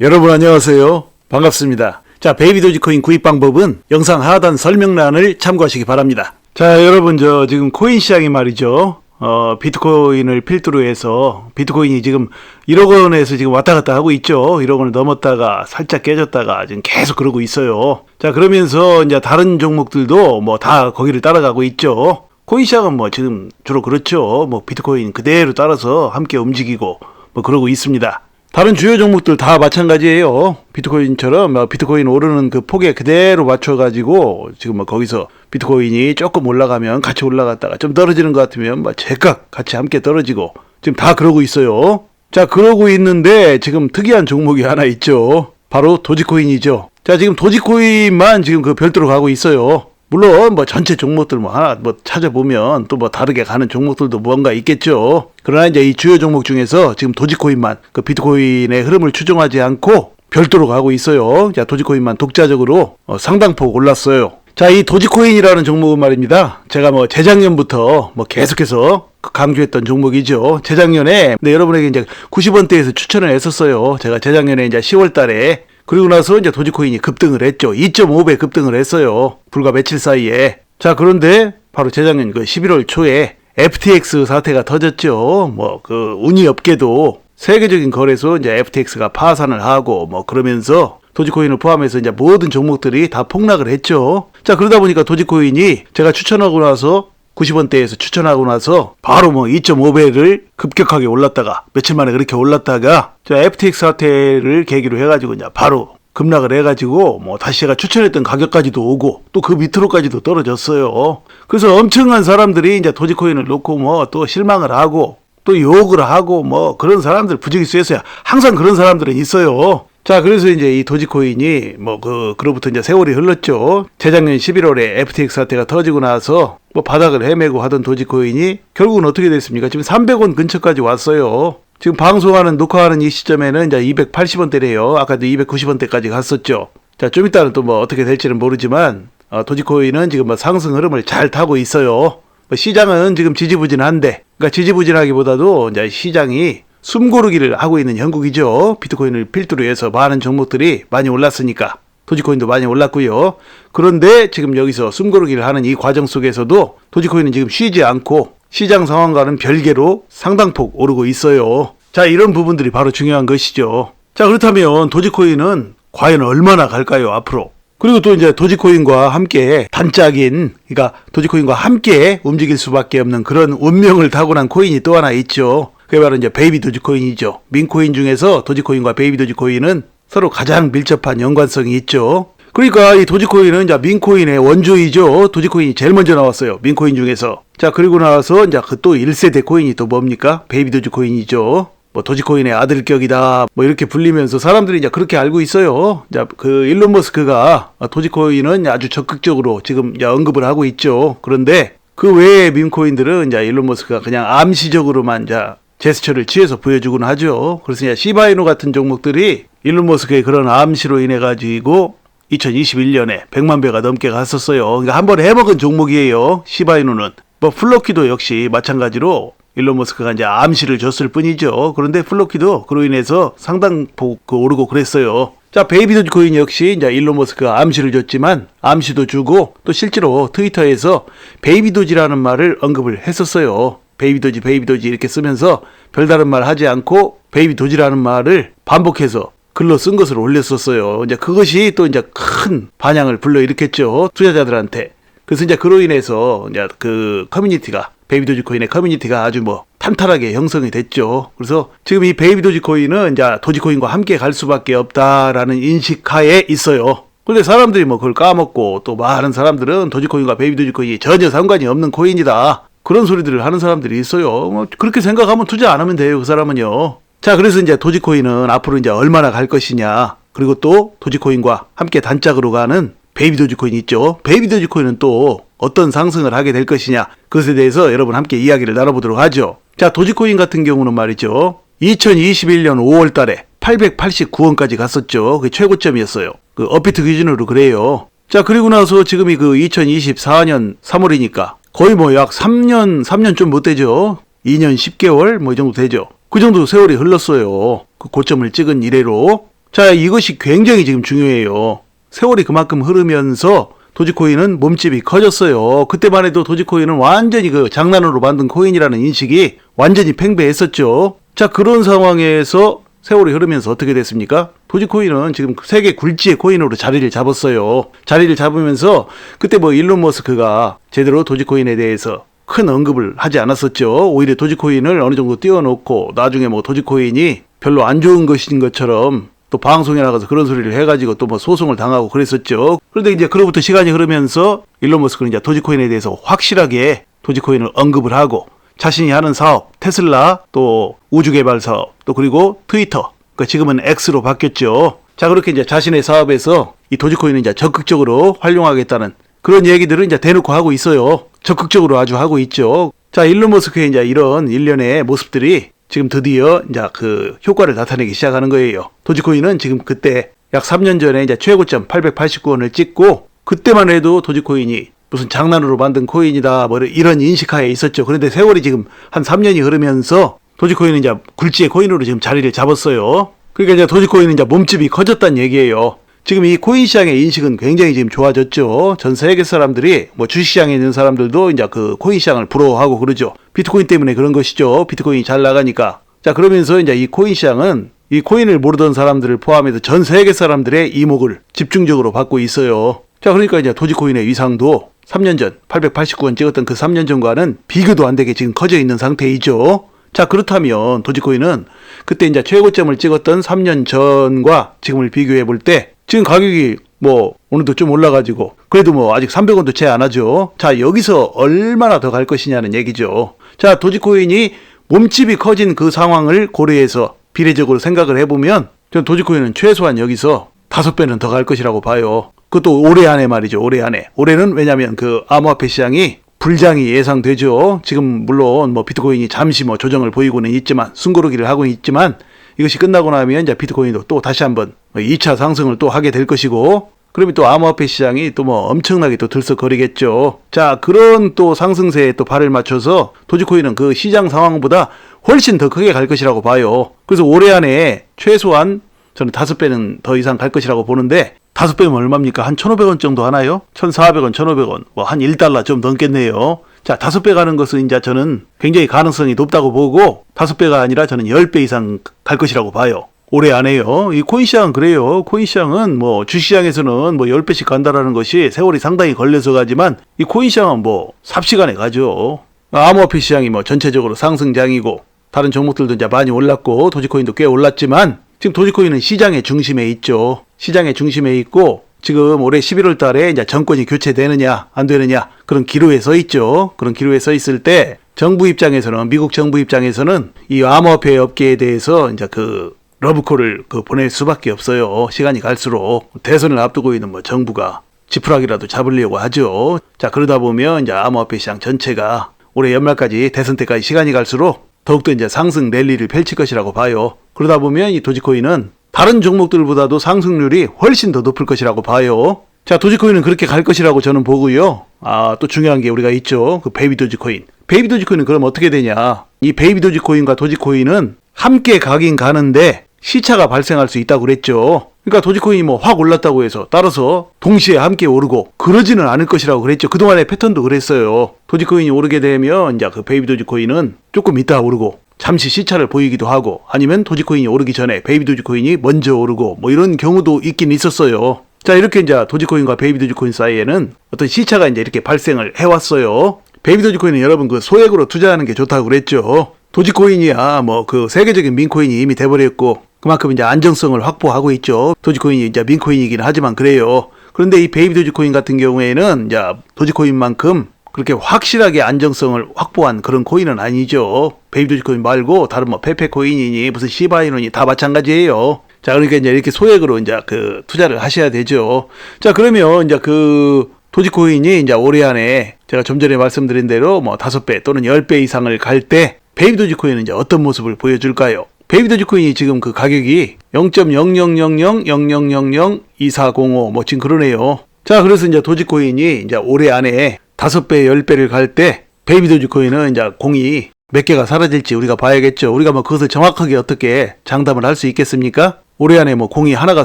여러분 안녕하세요. 반갑습니다. 자, 베이비 도지코인 구입 방법은 영상 하단 설명란을 참고하시기 바랍니다. 자, 여러분 저 지금 코인 시장이 말이죠. 어, 비트코인을 필두로 해서 비트코인이 지금 1억 원에서 지금 왔다 갔다 하고 있죠. 1억 원을 넘었다가 살짝 깨졌다가 지금 계속 그러고 있어요. 자, 그러면서 이제 다른 종목들도 뭐 다 거기를 따라가고 있죠. 코인 시장은 뭐 지금 주로 그렇죠. 뭐 비트코인 그대로 따라서 함께 움직이고 뭐 그러고 있습니다. 다른 주요 종목들 다 마찬가지예요. 비트코인처럼 뭐 비트코인 오르는 그 폭에 그대로 맞춰가지고 지금 뭐 거기서 비트코인이 조금 올라가면 같이 올라갔다가 좀 떨어지는 것 같으면 뭐 제각 같이 함께 떨어지고 지금 다 그러고 있어요. 자 그러고 있는데 지금 특이한 종목이 하나 있죠. 바로 도지코인이죠. 자 지금 도지코인만 지금 그 별도로 가고 있어요. 물론 뭐 전체 종목들 뭐 하나 뭐 찾아보면 또 뭐 다르게 가는 종목들도 뭔가 있겠죠. 그러나 이제 이 주요 종목 중에서 지금 도지코인만 그 비트코인의 흐름을 추종하지 않고 별도로 가고 있어요. 자 도지코인만 독자적으로 어, 상당폭 올랐어요. 자 이 도지코인이라는 종목은 말입니다. 제가 뭐 재작년부터 뭐 계속해서 그 강조했던 종목이죠. 재작년에 네, 여러분에게 이제 90원대에서 추천을 했었어요. 제가 재작년에 이제 10월 달에 그리고 나서 이제 도지코인이 급등을 했죠. 2.5배 급등을 했어요. 불과 며칠 사이에. 자, 그런데 바로 재작년 그 11월 초에 FTX 사태가 터졌죠. 뭐 그 운이 없게도 세계적인 거래소 이제 FTX가 파산을 하고 뭐 그러면서 도지코인을 포함해서 이제 모든 종목들이 다 폭락을 했죠. 자, 그러다 보니까 도지코인이 제가 추천하고 나서 90원대에서 추천하고 나서 바로 뭐 2.5배를 급격하게 올랐다가 며칠 만에 그렇게 올랐다가 자 FTX 사태를 계기로 해가지고 이제 바로 급락을 해가지고 뭐 다시 제가 추천했던 가격까지도 오고 또 그 밑으로까지도 떨어졌어요. 그래서 엄청난 사람들이 이제 도지코인을 놓고 뭐 또 실망을 하고 또 욕을 하고 뭐 그런 사람들 부지기수에서야 항상 그런 사람들은 있어요. 자, 그래서 이제 이 도지코인이 뭐 그, 그로부터 이제 세월이 흘렀죠. 재작년 11월에 FTX 사태가 터지고 나서 뭐 바닥을 헤매고 하던 도지코인이 결국은 어떻게 됐습니까? 지금 300원 근처까지 왔어요. 지금 방송하는, 녹화하는 이 시점에는 이제 280원대래요. 아까도 290원대까지 갔었죠. 자, 좀 이따는 또 뭐 어떻게 될지는 모르지만, 어, 도지코인은 지금 뭐 상승 흐름을 잘 타고 있어요. 뭐 시장은 지금 지지부진한데, 그러니까 지지부진하기보다도 이제 시장이 숨고르기를 하고 있는 형국이죠. 비트코인을 필두로 해서 많은 종목들이 많이 올랐으니까. 도지코인도 많이 올랐고요. 그런데 지금 여기서 숨고르기를 하는 이 과정 속에서도 도지코인은 지금 쉬지 않고 시장 상황과는 별개로 상당폭 오르고 있어요. 자, 이런 부분들이 바로 중요한 것이죠. 자, 그렇다면 도지코인은 과연 얼마나 갈까요, 앞으로? 그리고 또 이제 도지코인과 함께 단짝인, 그러니까 도지코인과 함께 움직일 수밖에 없는 그런 운명을 타고난 코인이 또 하나 있죠. 그게 바로 이제 베이비 도지코인이죠. 민코인 중에서 도지코인과 베이비 도지코인은 서로 가장 밀접한 연관성이 있죠. 그러니까 이 도지코인은 이제 민코인의 원조이죠. 도지코인이 제일 먼저 나왔어요. 민코인 중에서. 자, 그리고 나서 이제 그 또 1세대 코인이 또 뭡니까? 베이비 도지코인이죠. 뭐 도지코인의 아들격이다. 뭐 이렇게 불리면서 사람들이 이제 그렇게 알고 있어요. 자, 그 일론 머스크가 도지코인은 아주 적극적으로 지금 언급을 하고 있죠. 그런데 그 외의 민코인들은 이제 일론 머스크가 그냥 암시적으로만 이 제 제스처를 취해서 보여주곤 하죠. 그래서 시바이노 같은 종목들이 일론 머스크의 그런 암시로 인해 가지고 2021년에 100만 배가 넘게 갔었어요. 그러니까 한 번에 해먹은 종목이에요. 시바이노는. 뭐 플로키도 역시 마찬가지로 일론 머스크가 이제 암시를 줬을 뿐이죠. 그런데 플로키도 그로 인해서 상당폭 그 오르고 그랬어요. 자, 베이비 도지코인 역시 이제 일론 머스크가 암시를 줬지만 암시도 주고 또 실제로 트위터에서 베이비 도지라는 말을 언급을 했었어요. 베이비 도지, 베이비 도지 이렇게 쓰면서 별다른 말 하지 않고 베이비 도지라는 말을 반복해서 글로 쓴 것을 올렸었어요. 이제 그것이 또 이제 큰 반향을 불러일으켰죠. 투자자들한테. 그래서 이제 그로 인해서 이제 그 커뮤니티가 베이비 도지코인의 커뮤니티가 아주 뭐 탄탄하게 형성이 됐죠. 그래서 지금 이 베이비 도지코인은 이제 도지코인과 함께 갈 수밖에 없다라는 인식하에 있어요. 근데 사람들이 뭐 그걸 까먹고 또 많은 사람들은 도지코인과 베이비 도지코인이 전혀 상관이 없는 코인이다. 그런 소리들을 하는 사람들이 있어요. 뭐 그렇게 생각하면 투자 안 하면 돼요. 그 사람은요. 자, 그래서 이제 도지코인은 앞으로 이제 얼마나 갈 것이냐. 그리고 또 도지코인과 함께 단짝으로 가는 베이비 도지코인 있죠. 베이비 도지코인은 또 어떤 상승을 하게 될 것이냐. 그것에 대해서 여러분 함께 이야기를 나눠보도록 하죠. 자, 도지코인 같은 경우는 말이죠. 2021년 5월 달에 889원까지 갔었죠. 그 최고점이었어요. 그 업비트 기준으로 그래요. 자, 그리고 나서 지금이 그 2024년 3월이니까 거의 뭐 약 3년, 3년 좀 못 되죠. 2년 10개월 뭐 이 정도 되죠. 그 정도 세월이 흘렀어요. 그 고점을 찍은 이래로. 자, 이것이 굉장히 지금 중요해요. 세월이 그만큼 흐르면서 도지코인은 몸집이 커졌어요. 그때만 해도 도지코인은 완전히 그 장난으로 만든 코인이라는 인식이 완전히 팽배했었죠. 자, 그런 상황에서 세월이 흐르면서 어떻게 됐습니까? 도지코인은 지금 세계 굴지의 코인으로 자리를 잡았어요. 자리를 잡으면서 그때 뭐 일론 머스크가 제대로 도지코인에 대해서 큰 언급을 하지 않았었죠. 오히려 도지코인을 어느 정도 띄워놓고 나중에 뭐 도지코인이 별로 안 좋은 것인 것처럼 또 방송에 나가서 그런 소리를 해가지고 또 뭐 소송을 당하고 그랬었죠. 그런데 이제 그로부터 시간이 흐르면서 일론 머스크는 이제 도지코인에 대해서 확실하게 도지코인을 언급을 하고 자신이 하는 사업, 테슬라, 또 우주개발 사업, 또 그리고 트위터, 그 지금은 X로 바뀌었죠. 자, 그렇게 이제 자신의 사업에서 이 도지코인을 이제 적극적으로 활용하겠다는 그런 얘기들을 이제 대놓고 하고 있어요. 적극적으로 아주 하고 있죠. 자, 일론 머스크의 이제 이런 일련의 모습들이 지금 드디어 이제 그 효과를 나타내기 시작하는 거예요. 도지코인은 지금 그때 약 3년 전에 이제 최고점 889원을 찍고 그때만 해도 도지코인이 무슨 장난으로 만든 코인이다 뭐 이런 인식하에 있었죠. 그런데 세월이 지금 한 3년이 흐르면서 도지코인은 이제 굴지의 코인으로 지금 자리를 잡았어요. 그러니까 이제 도지코인은 이제 몸집이 커졌다는 얘기예요. 지금 이 코인 시장의 인식은 굉장히 지금 좋아졌죠. 전 세계 사람들이 뭐 주식시장에 있는 사람들도 이제 그 코인 시장을 부러워하고 그러죠. 비트코인 때문에 그런 것이죠. 비트코인이 잘 나가니까. 자, 그러면서 이제 이 코인 시장은 이 코인을 모르던 사람들을 포함해서 전 세계 사람들의 이목을 집중적으로 받고 있어요. 자, 그러니까 이제 도지코인의 위상도 3년 전 889원 찍었던 그 3년 전과는 비교도 안 되게 지금 커져 있는 상태이죠. 자, 그렇다면 도지코인은 그때 이제 최고점을 찍었던 3년 전과 지금을 비교해 볼 때 지금 가격이 뭐 오늘도 좀 올라가지고 그래도 뭐 아직 300원도 채 안 하죠. 자, 여기서 얼마나 더 갈 것이냐는 얘기죠. 자, 도지코인이 몸집이 커진 그 상황을 고려해서 비례적으로 생각을 해보면 전 도지코인은 최소한 여기서 다섯 배는 더 갈 것이라고 봐요. 그것도 올해 안에 말이죠. 올해 안에. 올해는 왜냐하면 그 암호화폐 시장이 불장이 예상되죠. 지금 물론 뭐 비트코인이 잠시 뭐 조정을 보이고는 있지만 숨고르기를 하고 있지만 이것이 끝나고 나면 이제 비트코인도 또 다시 한번 2차 상승을 또 하게 될 것이고 그러면 또 암호화폐 시장이 또 뭐 엄청나게 또 들썩거리겠죠. 자, 그런 또 상승세에 또 발을 맞춰서 도지코인은 그 시장 상황보다 훨씬 더 크게 갈 것이라고 봐요. 그래서 올해 안에 최소한 저는 다섯 배는 더 이상 갈 것이라고 보는데 다섯 배면 얼마입니까? 한 1,500원 정도 하나요? 1,400원, 1,500원, 뭐 한 1달러 좀 넘겠네요. 자, 다섯 배 가는 것은 이제 저는 굉장히 가능성이 높다고 보고 다섯 배가 아니라 저는 10배 이상 갈 것이라고 봐요. 올해 안에요. 이 코인 시장은 그래요. 코인 시장은 뭐 주시장에서는 뭐 10배씩 간다라는 것이 세월이 상당히 걸려서 가지만 이 코인 시장은 뭐 삽시간에 가죠. 암호화폐 시장이 뭐 전체적으로 상승장이고 다른 종목들도 이제 많이 올랐고 도지코인도 꽤 올랐지만 지금 도지코인은 시장의 중심에 있죠. 시장의 중심에 있고 지금 올해 11월 달에 이제 정권이 교체되느냐 안 되느냐 그런 기로에 서 있죠. 그런 기로에 서 있을 때 정부 입장에서는 미국 정부 입장에서는 이 암호화폐 업계에 대해서 이제 그 러브콜을 그 보낼 수밖에 없어요. 시간이 갈수록 대선을 앞두고 있는 뭐 정부가 지푸라기라도 잡으려고 하죠. 자 그러다 보면 이제 암호화폐 시장 전체가 올해 연말까지 대선 때까지 시간이 갈수록 더욱더 이제 상승 랠리를 펼칠 것이라고 봐요. 그러다 보면 이 도지코인은 다른 종목들보다도 상승률이 훨씬 더 높을 것이라고 봐요. 자, 도지코인은 그렇게 갈 것이라고 저는 보고요. 아, 또 중요한 게 우리가 있죠. 그 베이비 도지코인. 베이비 도지코인은 그럼 어떻게 되냐? 이 베이비 도지코인과 도지코인은 함께 가긴 가는데 시차가 발생할 수 있다고 그랬죠. 그러니까 도지코인이 뭐 확 올랐다고 해서 따라서 동시에 함께 오르고 그러지는 않을 것이라고 그랬죠. 그동안의 패턴도 그랬어요. 도지코인이 오르게 되면 이제 그 베이비 도지코인은 조금 있다 오르고 잠시 시차를 보이기도 하고 아니면 도지코인이 오르기 전에 베이비 도지코인이 먼저 오르고 뭐 이런 경우도 있긴 있었어요. 자 이렇게 이제 도지코인과 베이비 도지코인 사이에는 어떤 시차가 이제 이렇게 발생을 해왔어요. 베이비 도지코인은 여러분 그 소액으로 투자하는 게 좋다고 그랬죠. 도지코인이야 뭐 그 세계적인 민코인이 이미 돼버렸고 그만큼 이제 안정성을 확보하고 있죠. 도지코인이 이제 민코인이긴 하지만 그래요. 그런데 이 베이비 도지코인 같은 경우에는 이제 도지코인만큼 그렇게 확실하게 안정성을 확보한 그런 코인은 아니죠. 베이비 도지코인 말고 다른 뭐 페페 코인이니 무슨 시바이노니 다 마찬가지예요. 자, 그러니까 이제 이렇게 소액으로 이제 그 투자를 하셔야 되죠. 자, 그러면 이제 그 도지코인이 이제 올해 안에 제가 좀 전에 말씀드린 대로 뭐 다섯 배 또는 열 배 이상을 갈 때 베이비 도지코인은 이제 어떤 모습을 보여줄까요? 베이비 도지코인이 지금 그 가격이 0.0000002405 뭐 지금 그러네요. 자, 그래서 이제 도지코인이 이제 올해 안에 다섯 배, 열 배를 갈 때 베이비 도지코인은 이제 공이 몇 개가 사라질지 우리가 봐야겠죠. 우리가 뭐 그것을 정확하게 어떻게 장담을 할 수 있겠습니까? 올해 안에 뭐 공이 하나가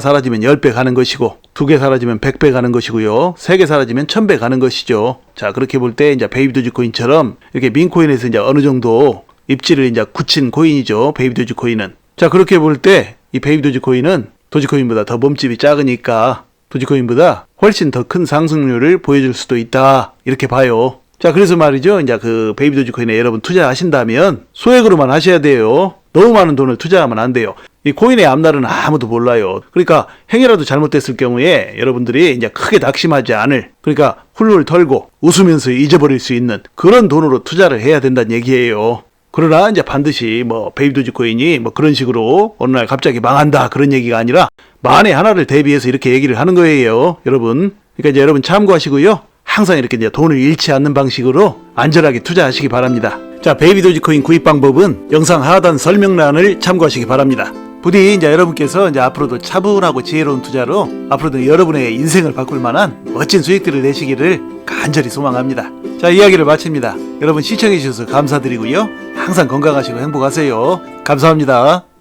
사라지면 10배 가는 것이고 두 개 사라지면 100배 가는 것이고요. 세 개 사라지면 1000배 가는 것이죠. 자, 그렇게 볼 때 이제 베이비 도지코인처럼 이렇게 민코인에서 이제 어느 정도 입지를 이제 굳힌 코인이죠. 베이비 도지코인은. 자, 그렇게 볼 때 이 베이비 도지코인은 도지코인보다 더 몸집이 작으니까 도지코인보다 훨씬 더 큰 상승률을 보여줄 수도 있다. 이렇게 봐요. 자, 그래서 말이죠. 이제 그 베이비 도지코인에 여러분 투자하신다면 소액으로만 하셔야 돼요. 너무 많은 돈을 투자하면 안 돼요. 이 코인의 앞날은 아무도 몰라요. 그러니까 행위라도 잘못됐을 경우에 여러분들이 이제 크게 낙심하지 않을 그러니까 훌훌 털고 웃으면서 잊어버릴 수 있는 그런 돈으로 투자를 해야 된다는 얘기예요. 그러나 이제 반드시 뭐 베이비 도지코인이 뭐 그런 식으로 어느 날 갑자기 망한다 그런 얘기가 아니라 만에 하나를 대비해서 이렇게 얘기를 하는 거예요, 여러분. 그러니까 이제 여러분 참고하시고요. 항상 이렇게 이제 돈을 잃지 않는 방식으로 안전하게 투자하시기 바랍니다. 자, 베이비 도지코인 구입 방법은 영상 하단 설명란을 참고하시기 바랍니다. 부디 이제 여러분께서 이제 앞으로도 차분하고 지혜로운 투자로 앞으로도 여러분의 인생을 바꿀 만한 멋진 수익들을 내시기를 간절히 소망합니다. 자, 이야기를 마칩니다. 여러분 시청해 주셔서 감사드리고요. 항상 건강하시고 행복하세요. 감사합니다.